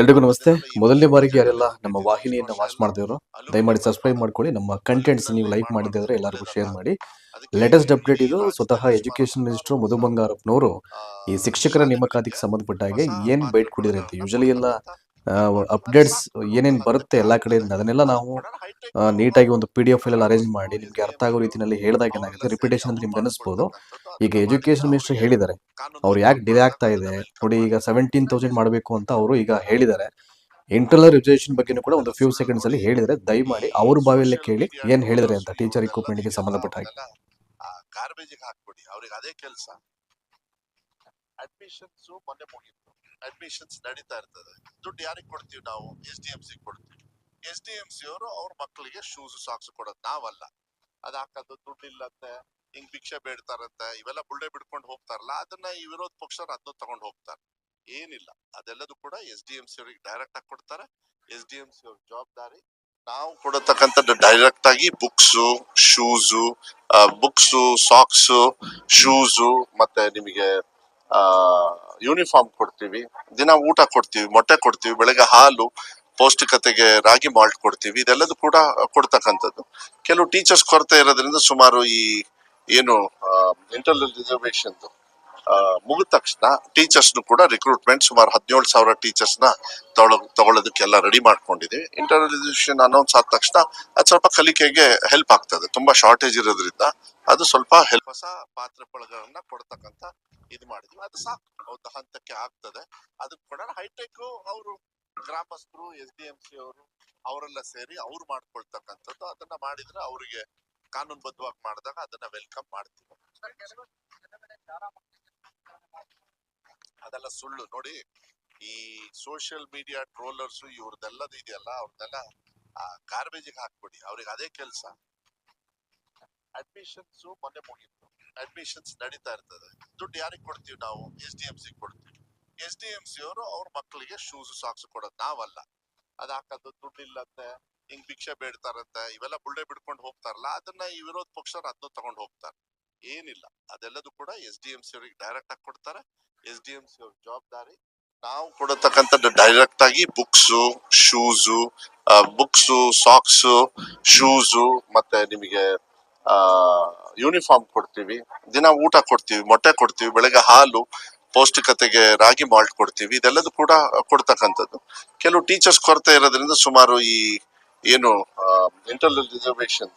ಎಲ್ರಿಗೂ ನಮಸ್ತೆ. ಮೊದಲನೇ ಬಾರಿಗೆ ಯಾರೆಲ್ಲ ನಮ್ಮ ವಾಹಿನಿಯನ್ನ ವಾಚ್ ಮಾಡಿದವರು ದಯಮಾಡಿ ಸಬ್ಸ್ಕ್ರೈಬ್ ಮಾಡ್ಕೊಳ್ಳಿ. ನಮ್ಮ ಕಂಟೆಂಟ್ಸ್ ನೀವು ಲೈಕ್ ಮಾಡಿದ್ರೆ ಎಲ್ಲರಿಗೂ ಶೇರ್ ಮಾಡಿ. ಲೇಟೆಸ್ಟ್ ಅಪ್ಡೇಟ್ ಇದು ಸ್ವತಃ ಎಜುಕೇಶನ್ ಮಿನಿಸ್ಟರ್ ಮಧು ಬಂಗಾರಪ್ಪನವರು. ಈ ಶಿಕ್ಷಕರ ನೇಮಕಾತಿಗೆ ಸಂಬಂಧಪಟ್ಟ ಹಾಗೆ ಏನು ಬೈಟ್ ಅಂತ ಯೂಶಲಿ ಎಲ್ಲ ಅಪ್ಡೇಟ್ಸ್ ಏನೇನ್ ಬರುತ್ತೆ ಎಲ್ಲಾ ಕಡೆಯಿಂದ, ಅದನ್ನೆಲ್ಲ ನಾವು ನೀಟಾಗಿ ಒಂದು ಪಿ ಡಿ ಎಫ್ ಅಲ್ಲಿ ಅರೇಂಜ್ ಮಾಡಿ ನಿಮ್ಗೆ ಅರ್ಥ ಆಗೋ ರೀತಿಯಲ್ಲಿ ಹೇಳಿದಾಗ ಏನಾಗುತ್ತೆ ರಿಪಿಟೇಷನ್ ಅಂತ ನಿಮ್ಗೆ ಅನಿಸ್ಬೋದು ಈಗ ಎಜುಕೇಶನ್ ಮಿನಿಸ್ಟರ್ ಹೇಳಿದ್ದಾರೆ, ಅವ್ರು ಯಾಕೆ ಡಿಲೇ ಆಗ್ತಾ ಇದೆ, ನೋಡಿ ಈಗ ಸೆವೆಂಟೀನ್ ತೌಸಂಡ್ ಮಾಡಬೇಕು ಅಂತ ಅವರು ಈಗ ಹೇಳಿದ್ದಾರೆ. ಇಂಟರ್ನಲ್ ರಿಸರ್ವೇಷನ್ ಬಗ್ಗೆನೂ ಕೂಡ ಒಂದು ಫ್ಯೂ ಸೆಕೆಂಡ್ಸ್ ಅಲ್ಲಿ ಹೇಳಿದರೆ ದಯಮಾಡಿ ಅವ್ರ ಬಾವಿಯಲ್ಲೇ ಕೇಳಿ ಏನ್ ಹೇಳಿದ್ರೆ ಅಂತ ಟೀಚರ್ ಇಕ್ವಿಪ್ಮೆಂಟ್ಗೆ ಸಂಬಂಧಪಟ್ಟ ಹಾಗೆ. ಗಾರ್ಬೇಜಿಗೆ ಹಾಕ್ಬಿಡಿ, ಅವ್ರಿಗೆ ಅದೇ ಕೆಲಸ. ಅಡ್ಮಿಷನ್ಸ್ ಮೊನ್ನೆ ಮುಗಿತು. ಅಡ್ಮಿಷನ್ಸ್ ನಡೀತಾ ಇರ್ತದೆ. ದುಡ್ಡು ಯಾರಿಗೆ ಕೊಡ್ತೀವಿ ನಾವು? ಎಸ್ ಡಿ ಎಂ ಸಿ ಕೊಡ್ತೀವಿ. ಎಸ್ ಡಿ ಎಂ ಸಿ ಅವರು ಅವ್ರ ಮಕ್ಕಳಿಗೆ ಶೂಸ್ ಸಾಕ್ಸ್ ಕೊಡೋದು ನಾವಲ್ಲ. ಅದು ಹಾಕೋದು ದುಡ್ಡು ಇಲ್ಲಂತೆ ಹಿಂಗ್ ಭಿಕ್ಷೆ ಬೇಡ್ತಾರಂತೆ, ಇವೆಲ್ಲ ಬುಳ್ಳೆ ಬಿಡ್ಕೊಂಡು ಹೋಗ್ತಾರಲ್ಲ, ಅದನ್ನ ಈ ವಿರೋಧ ಪಕ್ಷರು ಅದನ್ನ ತಗೊಂಡು ಹೋಗ್ತಾರೆ. ಏನಿಲ್ಲ. ಅದೆಲ್ಲದೂ ಕೂಡ ಎಸ್ ಡಿ ಎಂ ಸಿ ಅವ್ರಿಗೆ ಡೈರೆಕ್ಟ್ ಆಗಿ ಕೊಡ್ತಾರೆ. ಎಸ್ ಡಿ ಎಂ ಸಿ ಅವ್ರ ಜವಾಬ್ದಾರಿ ನಾವು ಕೊಡತಕ್ಕಂಥದ್ದು ಡೈರೆಕ್ಟ್ ಆಗಿ books shoes books socks shoes ಮತ್ತೆ ನಿಮಗೆ ಯೂನಿಫಾರ್ಮ್ ಕೊಡ್ತೀವಿ. ದಿನ ಊಟ ಕೊಡ್ತೀವಿ, ಮೊಟ್ಟೆ ಕೊಡ್ತೀವಿ, ಬೆಳಗ್ಗೆ ಹಾಲು, ಪೌಷ್ಟಿಕತೆಗೆ ರಾಗಿ ಮಾಲ್ಟ್ ಕೊಡ್ತೀವಿ. ಇದೆಲ್ಲದೂ ಕೂಡ ಕೊಡ್ತಕ್ಕಂಥದ್ದು. ಕೆಲವು ಟೀಚರ್ಸ್ ಕೊರತೆ ಇರೋದ್ರಿಂದ ಸುಮಾರು ಈ, ಏನು ಇಂಟರ್ನಲ್ ರಿಸರ್ವೇಶನ್ ಮುಗಿದ ತಕ್ಷಣ ಟೀಚರ್ಸ್ ಕೂಡ ರಿಕ್ರೂಟ್ಮೆಂಟ್ ಸುಮಾರು ಹದಿನೇಳು ಸಾವಿರ ಟೀಚರ್ಸ್ ತಗೊಳ ತಗೊಳ್ಳೋ ತಗೊಳ್ಳೋದಕ್ಕೆಲ್ಲ ರೆಡಿ ಮಾಡ್ಕೊಂಡಿದ್ದೀವಿ ಇಂಟರ್ನಲೈಸೇಷನ್ ಅನೌನ್ಸ್ ಆದ ತಕ್ಷಣ ಅದು ಸ್ವಲ್ಪ ಕಲಿಕೆಗೆ ಹೆಲ್ಪ್ ಆಗ್ತದೆ. ತುಂಬಾ ಶಾರ್ಟೇಜ್ ಇರೋದ್ರಿಂದ ಅದು ಸ್ವಲ್ಪ ಹೆಲ್ಪ್ ಹೊಸ ಪಾತ್ರ ಕೊಡ್ತಕ್ಕಂತ ಇದು ಮಾಡಿದ್ವಿ. ಅದು ಸಾಕು. ಒಂದು ಹಂತಕ್ಕೆ ಆಗ್ತದೆ. ಅದಕ್ಕೆ ಕೂಡ ಹೈಟೆಕ್ ಅವರು, ಗ್ರಾಮಸ್ಥರು ಎಸ್ ಡಿ ಎಂ ಸಿ ಅವರು, ಅವರೆಲ್ಲ ಸೇರಿ ಅವ್ರು ಮಾಡ್ಕೊಳ್ತಕ್ಕಂಥದ್ದು. ಅದನ್ನ ಮಾಡಿದ್ರೆ ಅವರಿಗೆ ಕಾನೂನುಬದ್ಧವಾಗಿ ಮಾಡಿದಾಗ ಅದನ್ನ ವೆಲ್ಕಮ್ ಮಾಡ್ತೀವಿ. ಅದೆಲ್ಲ ಸುಳ್ಳು. ನೋಡಿ, ಈ ಸೋಷಿಯಲ್ ಮೀಡಿಯಾ ಟ್ರೋಲರ್ಸ್ ಇವ್ರದೆಲ್ಲದು ಇದೆಯಲ್ಲ ಅವ್ರನ್ನೆಲ್ಲ ಗಾರ್ಬೇಜಿಗೆ ಹಾಕ್ಬಿಡಿ. ಅವ್ರಿಗೆ ಅದೇ ಕೆಲಸ. ಅಡ್ಮಿಷನ್ಸ್ ಮೊನ್ನೆ ಮುಗೀತು. ಅಡ್ಮಿಷನ್ಸ್ ನಡೀತಾ ಇರ್ತದೆ. ದುಡ್ಡು ಯಾರಿಗೆ ಕೊಡ್ತೀವಿ ನಾವು? ಎಸ್ ಡಿ ಎಂ ಸಿ ಕೊಡ್ತೀವಿ. ಎಸ್ ಡಿ ಎಂ ಸಿ ಅವರು ಅವ್ರ ಮಕ್ಕಳಿಗೆ ಶೂಸ್ ಸಾಕ್ಸ್ ಕೊಡೋದು. ನಾವಲ್ಲ. ಅದು ಹಾಕೋದು ದುಡ್ಡು ಇಲ್ಲಂತೆ ಹಿಂಗ್ ಭಿಕ್ಷೆ ಬೇಡ್ತಾರಂತೆ, ಇವೆಲ್ಲ ಬುಳ್ಳೆ ಬಿಡ್ಕೊಂಡು ಹೋಗ್ತಾರಲ್ಲ, ಅದನ್ನ ಈ ವಿರೋಧ ಪಕ್ಷರು ಅದನ್ನ ತಗೊಂಡು ಹೋಗ್ತಾರೆ. ಏನಿಲ್ಲ. ಅದೆಲ್ಲದೂ ಕೂಡ ಎಸ್ ಡಿ ಎಂ ಸಿ ಅವ್ರಿಗೆ ಡೈರೆಕ್ಟ್ ಆಗಿ ಕೊಡ್ತಾರೆ. ಎಸ್ ಡಿ ಎಂ ಸಿ ಅವ್ರ ಜವಾಬ್ದಾರಿ. ನಾವು ಕೊಡತಕ್ಕಂಥದ್ದು ಡೈರೆಕ್ಟ್ ಆಗಿ books shoes books socks shoes ಮತ್ತೆ ನಿಮಗೆ ಯೂನಿಫಾರ್ಮ್ ಕೊಡ್ತೀವಿ, ದಿನ ಊಟ ಕೊಡ್ತೀವಿ, ಮೊಟ್ಟೆ ಕೊಡ್ತೀವಿ, ಬೆಳಗ್ಗೆ ಹಾಲು, ಪೌಷ್ಟಿಕತೆಗೆ ರಾಗಿ ಮಾಲ್ಟ್ ಕೊಡ್ತೀವಿ, ಇದೆಲ್ಲದೂ ಕೂಡ ಕೊಡ್ತಕ್ಕಂಥದ್ದು. ಕೆಲವು ಟೀಚರ್ಸ್ ಕೊರತೆ ಇರೋದ್ರಿಂದ ಸುಮಾರು ಈ ಏನು ಇಂಟರ್ ರಿಸರ್ವೇಶನ್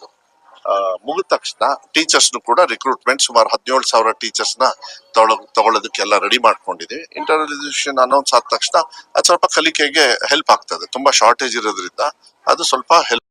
ಮುಗಿದ ತಕ್ಷಣ ಟೀಚರ್ಸ್ ಕೂಡ ರಿಕ್ರೂಟ್ಮೆಂಟ್ ಸುಮಾರು ಹದಿನೇಳು ಸಾವಿರ ಟೀಚರ್ಸ್ನ ತಗೊಳ್ಳೋ ತಗೊಳ್ಳೋದಕ್ಕೆಲ್ಲ ರೆಡಿ ಮಾಡ್ಕೊಂಡಿದ್ದೀವಿ ಇಂಟರ್ನಲೈಸೇಷನ್ ಅನೌನ್ಸ್ ಆದ ತಕ್ಷಣ ಅದು ಸ್ವಲ್ಪ ಕಲಿಕೆಗೆ ಹೆಲ್ಪ್ ಆಗ್ತದೆ. ತುಂಬಾ ಶಾರ್ಟೇಜ್ ಇರೋದ್ರಿಂದ ಅದು ಸ್ವಲ್ಪ ಹೆಲ್ಪ್